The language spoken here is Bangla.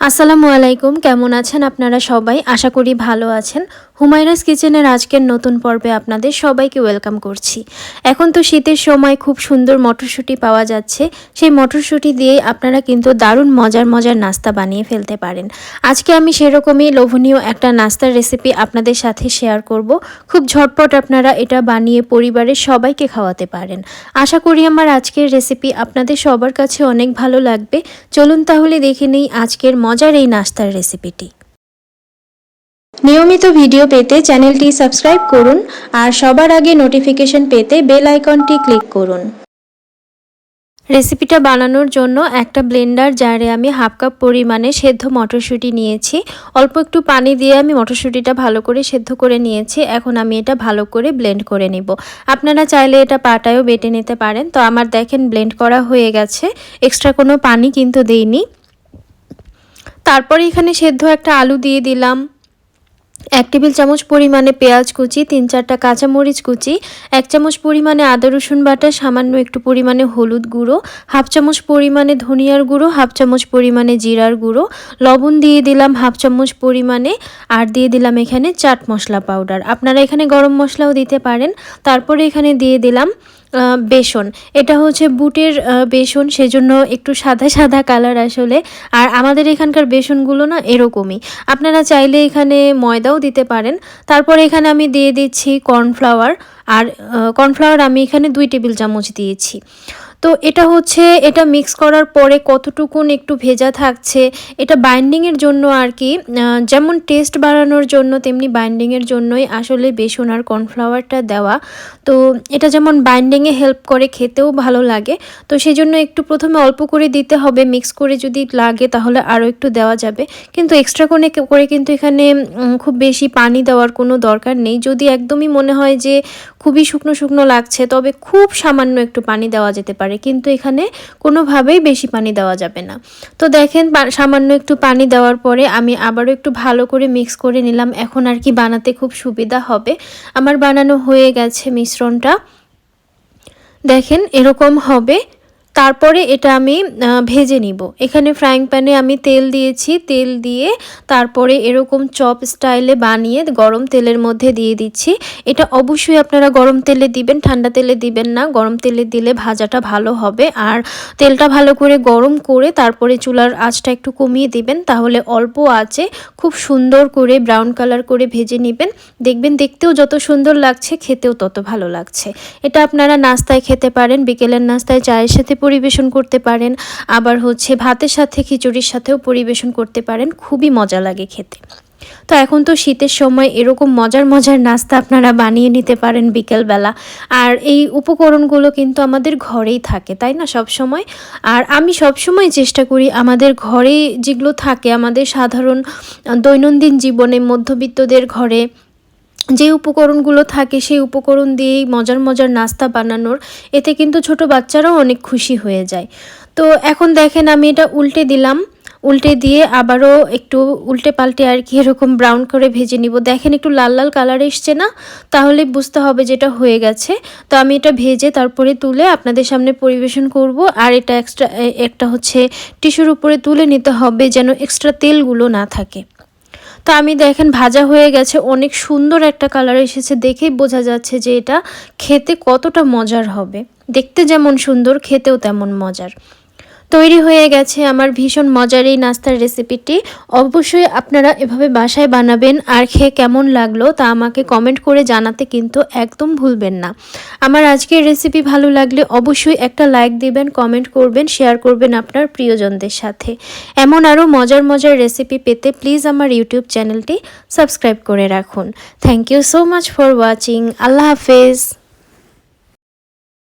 আসসালামু আলাইকুম কেমন আছেন আপনারা সবাই? আশা করি ভালো আছেন। হুমায়রাস কিচেনের আজকের নতুন পর্বে আপনাদের সবাইকে ওয়েলকাম করছি। এখন তো শীতের সময় খুব সুন্দর মটরশুঁটি পাওয়া যাচ্ছে। সেই মটরশুঁটি দিয়ে আপনারা কিন্তু দারুণ মজার মজার নাস্তা বানিয়ে ফেলতে পারেন। আজকে আমি সেরকমই লোভনীয় একটা নাস্তার রেসিপি আপনাদের সাথে শেয়ার করব। খুব ঝটপট আপনারা এটা বানিয়ে পরিবারের সবাইকে খাওয়াতে পারেন। আশা করি আমার আজকের রেসিপি আপনাদের সবার কাছে অনেক ভালো লাগবে। চলুন তাহলে দেখে নেই আজকের মজার এই নাস্তার রেসিপিটি নিয়মিত ভিডিও পেতে চ্যানেলটি সাবস্ক্রাইব করুন আর সবার আগে নোটিফিকেশন পেতে বেল আইকনটি ক্লিক করুন। রেসিপিটা বানানোর জন্য একটা ব্লেন্ডার জারে আমি হাফ কাপ পরিমাণে সেদ্ধ মটরশুঁটি নিয়েছি। অল্প একটু পানি দিয়ে আমি মটরশুঁটিটা ভালো করে সেদ্ধ করে নিয়েছি। এখন আমি এটা ভালো করে ব্লেন্ড করে নিব। আপনারা চাইলে এটা পাটায়ও বেটে নিতে পারেন। তো আমার দেখেন ব্লেন্ড করা হয়ে গেছে। এক্সট্রা কোনো পানি কিন্তু দেইনি। তারপরে এখানে সেদ্ধ একটা আলু দিয়ে দিলাম। এক টেবিল চামচ পরিমাণে পেঁয়াজ কুচি, তিন চারটা কাঁচামরিচ কুচি, এক চামচ পরিমাণে আদা, রসুন বাটা, সামান্য একটু পরিমাণে হলুদ গুঁড়ো, হাফ চামচ পরিমাণে ধনিয়ার গুঁড়ো, হাফ চামচ পরিমাণে জিরার গুঁড়ো, লবণ দিয়ে দিলাম হাফ চামচ পরিমাণে, আর দিয়ে দিলাম এখানে চাট মশলা পাউডার। আপনারা এখানে গরম মশলাও দিতে পারেন। তারপরে এখানে দিয়ে দিলাম বেসন। এটা হচ্ছে বুটের বেসন, সেজন্য একটু সাদা সাদা কালার আসলে। আর আমাদের এখানকার বেসনগুলো না এরকমই। আপনারা চাইলে এখানে ময়দাও দিতে পারেন। তারপর এখানে আমি দিয়ে দিচ্ছি কর্নফ্লাওয়ার। আর কর্নফ্লাওয়ার আমি এখানে দুই টেবিল চামচ দিয়েছি। তো এটা হচ্ছে, এটা মিক্স করার পরে কতটুকুন একটু ভেজা থাকছে, এটা বাইন্ডিংয়ের জন্য আর কি যেমন টেস্ট বাড়ানোর জন্য তেমনি বাইন্ডিংয়ের জন্যই আসলে বেসন আর কর্নফ্লাওয়ারটা দেওয়া। তো এটা যেমন বাইন্ডিংয়ে হেল্প করে, খেতেও ভালো লাগে। তো সেই জন্য একটু প্রথমে অল্প করে দিতে হবে মিক্স করে যদি লাগে তাহলে আরও একটু দেওয়া যাবে। কিন্তু এক্সট্রা করে করে কিন্তু এখানে খুব বেশি পানি দেওয়ার কোনো দরকার নেই। যদি একদমই মনে হয় যে খুবই শুকনো শুকনো লাগছে, তবে খুব সামান্য একটু পানি দেওয়া যেতে পারে। কিন্তু এখানে কোনোভাবেই বেশি পানি দেওয়া যাবে না। তো দেখেন সামান্য একটু পানি দেওয়ার পরে আমি আবারও একটু ভালো করে মিক্স করে নিলাম। এখন আর কি বানাতে খুব সুবিধা হবে। আমার বানানো হয়ে গেছে মিশ্রণটা। দেখেন, এরকম হবে। তারপরে এটা আমি ভেজে নিব। এখানে ফ্রাইং প্যানে আমি তেল দিয়েছি, তেল দিয়ে তারপরে এরকম চপ স্টাইলে বানিয়ে গরম তেলের মধ্যে দিয়ে দিচ্ছি। এটা অবশ্যই আপনারা গরম তেলে দিবেন, ঠান্ডা তেলে দিবেন না। গরম তেলে দিলে ভাজাটা ভালো হবে। আর তেলটা ভালো করে গরম করে তারপরে চুলার আঁচটা একটু কমিয়ে দিবেন, তাহলে অল্প আঁচে খুব সুন্দর করে ব্রাউন কালার করে ভেজে নেবেন। দেখবেন দেখতেও যত সুন্দর লাগছে, খেতেও তত ভালো লাগছে। এটা আপনারা নাস্তায় খেতে পারেন, বিকেলের নাস্তায় চায়ের সাথে পরিবেশন করতে পারেন, আবার হচ্ছে ভাতের সাথে খিচুড়ির সাথেও পরিবেশন করতে পারেন, খুবই মজা লাগে খেতে। তো এখন তো শীতের সময় এরকম মজার মজার নাস্তা আপনারা বানিয়ে নিতে পারেন বিকেলবেলা। আর এই উপকরণগুলো কিন্তু আমাদের ঘরেই থাকে, তাই না সব সময় আর আমি সব সময় চেষ্টা করি আমাদের ঘরে যেগুলো থাকে, আমাদের সাধারণ দৈনন্দিন জীবনে মধ্যবিত্তদের ঘরে যে উপকরণগুলো থাকে সেই উপকরণ দিয়েই মজার মজার নাস্তা বানানোর, এতে কিন্তু ছোট বাচ্চারাও অনেক খুশি হয়ে যায়। তো এখন দেখেন আমি এটা উল্টে দিলাম। উল্টে দিয়ে আবারও একটু উল্টে পাল্টে আর কি এরকম ব্রাউন করে ভেজে নিব। দেখেন একটু লাল লাল কালার এসছে না? তাহলে বুঝতে হবে যেটা হয়ে গেছে। তো আমি এটা ভেজে তারপরে তুলে আপনাদের সামনে পরিবেশন করব। আর এটা এক্সট্রা একটা হচ্ছে টিস্যুর উপরে তুলে নিতে হবে যেন এক্সট্রা তেলগুলো না থাকে। তো আমি দেখেন ভাজা হয়ে গেছে, অনেক সুন্দর একটা কালার এসেছে, দেখেই বোঝা যাচ্ছে যে এটা খেতে কতটা মজার হবে। দেখতে যেমন সুন্দর, খেতেও তেমন মজার। তৈরি হয়ে গেছে আমার ভীষণ মজার এই নাস্তার রেসিপিটি। অবশ্যই আপনারা এভাবে বাসায় বানাবেন আর খেয়ে কেমন লাগল তা আমাকে কমেন্ট করে জানাতে কিন্তু একদম ভুলবেন না। আমার আজকের রেসিপি ভালো লাগলে অবশ্যই একটা লাইক দিবেন, কমেন্ট করবেন, শেয়ার করবেন আপনার প্রিয়জনদের সাথে। এমন আরও মজার মজার রেসিপি পেতে প্লিজ আমার ইউটিউব চ্যানেলটি সাবস্ক্রাইব করে রাখুন। Thank you so much for watching. Allah হাফেজ।